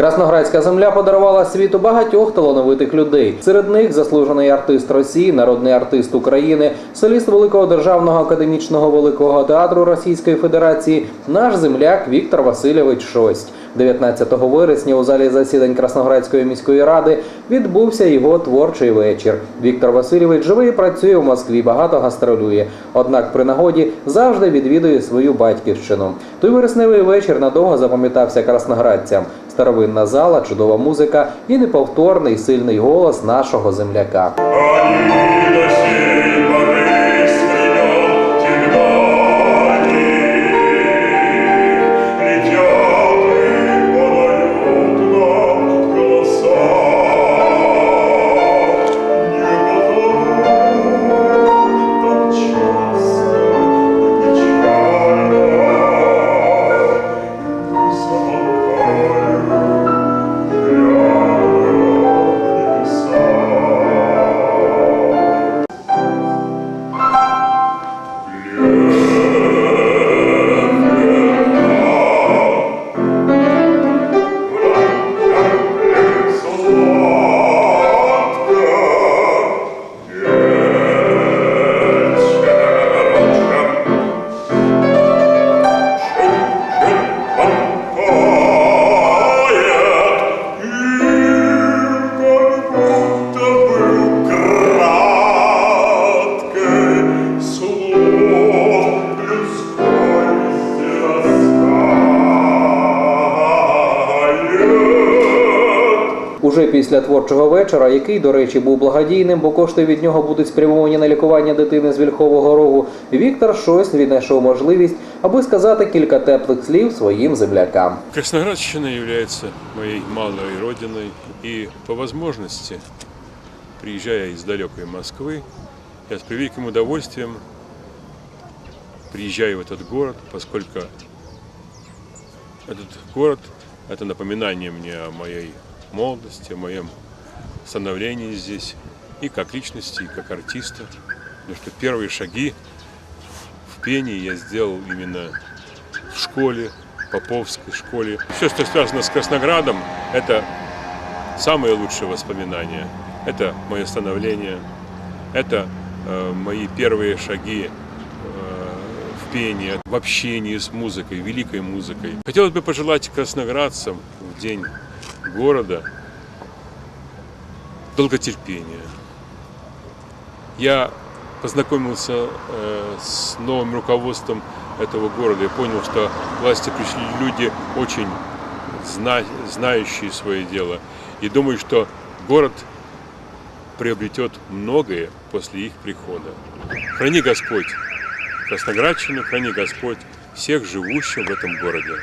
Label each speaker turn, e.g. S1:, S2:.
S1: Красноградська земля подарувала світу багатьох талановитих людей. Серед них заслужений артист Росії, народний артист України, соліст Великого державного академічного великого театру Російської Федерації, наш земляк Віктор Васильович Шость. 19 вересня у залі засідань Красноградської міської ради відбувся його творчий вечір. Віктор Васильович живе і працює в Москві, багато гастролює. Однак при нагоді завжди відвідує свою батьківщину. Той вересневий вечір надовго запам'ятався красноградцям. Старовинна зала, чудова музика і неповторний сильний голос нашого земляка. Уже після творчого вечора, який, до речі, був благодійним, бо кошти від нього будуть спрямовані на лікування дитини з вільхового рогу, Віктор щось віднайшов можливість, аби сказати кілька теплих слів своїм землякам.
S2: Красноградщина является моей малой родиной, и по возможности, приезжая из далекой Москвы, я с превеликим удовольствием приезжаю в этот город, поскольку этот город – это напоминание мне о моей молодости, о моем становлении здесь, и как личности, и как артиста. Потому что первые шаги в пении я сделал именно в школе, Поповской школе. Все, что связано с Красноградом, это самые лучшие воспоминания. Это мое становление, это э, мои первые шаги э, в пении, в общении с музыкой, великой музыкой. Хотелось бы пожелать красноградцам в день города долготерпения. Я познакомился э, с новым руководством этого города и понял, что власти пришли люди очень зна- знающие свое дело. И думаю, что город приобретет многое после их прихода. Храни Господь Красноградщину, храни Господь всех живущих в этом городе.